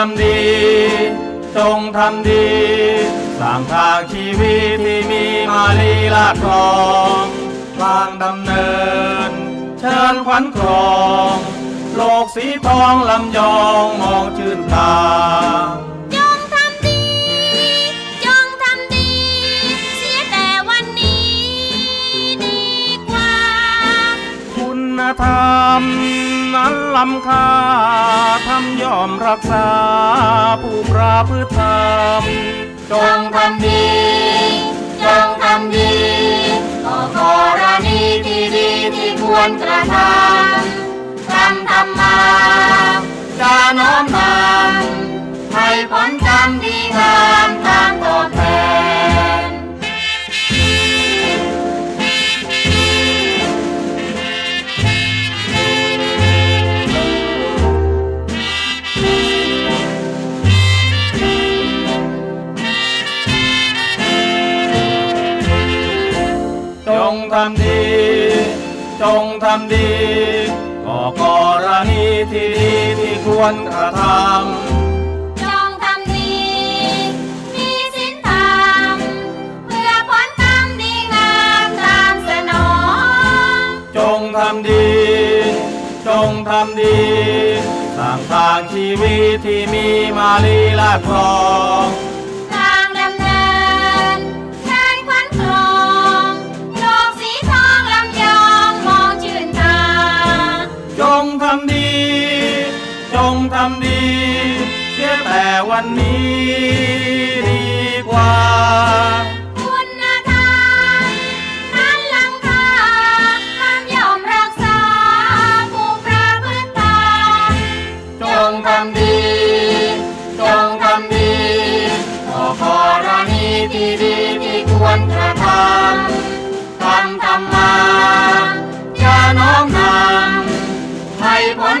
ทำดี จงทำดีสร้างทางชีวิตที่มีมาลีลาดคลองทางดำเนิน เชิญขวัญครอง โลกสีทองลำยองมองชื่นตาจงทำดีจงทำดีเสียแต่วันนี้ดีกว่าคุณธรรม นั้นล้ำค่าทำยอมรักษา ผู้ประพฤติธรรมจงทำดีจงทำดีก็กรณีที่ดีที่ควรกระทำทำทำมาจะน้อมนำให้ผลกรรมดี งทำดี จงทำดีก็กรณีที่ดีที่ควรกระทจงทำดีมีศีลธรรมเพื่อผลกรรมดีงามตามสนองำจงทำดี จงทำดีสร้างทางชีวิตที่มีมาลีลาดคลองทาง ทำดี เสียแต่วันนี้ดีกว่าคุณธรรมนั้นล้ำค่าทำยอมรักษาผู้ประพฤติตามจงทำดีจงทำดีก็กรณีที่ดีที่ควรกระทำทำทำมาจะน้อมนำให้ผล